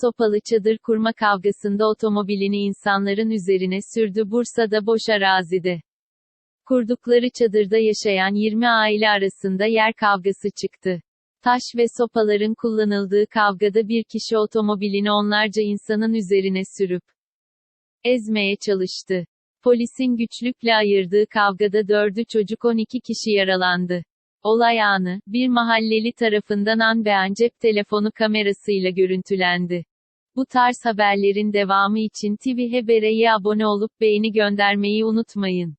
Sopalı çadır kurma kavgasında otomobilini insanların üzerine sürdü Bursa'da boş arazide. Kurdukları çadırda yaşayan 20 aile arasında yer kavgası çıktı. Taş ve sopaların kullanıldığı kavgada bir kişi otomobilini onlarca insanın üzerine sürüp ezmeye çalıştı. Polisin güçlükle ayırdığı kavgada dördü çocuk 12 kişi yaralandı. Olay anı, bir mahalleli tarafından an be an cep telefonu kamerasıyla görüntülendi. Bu tarz haberlerin devamı için TV Haber'e abone olup beğeni göndermeyi unutmayın.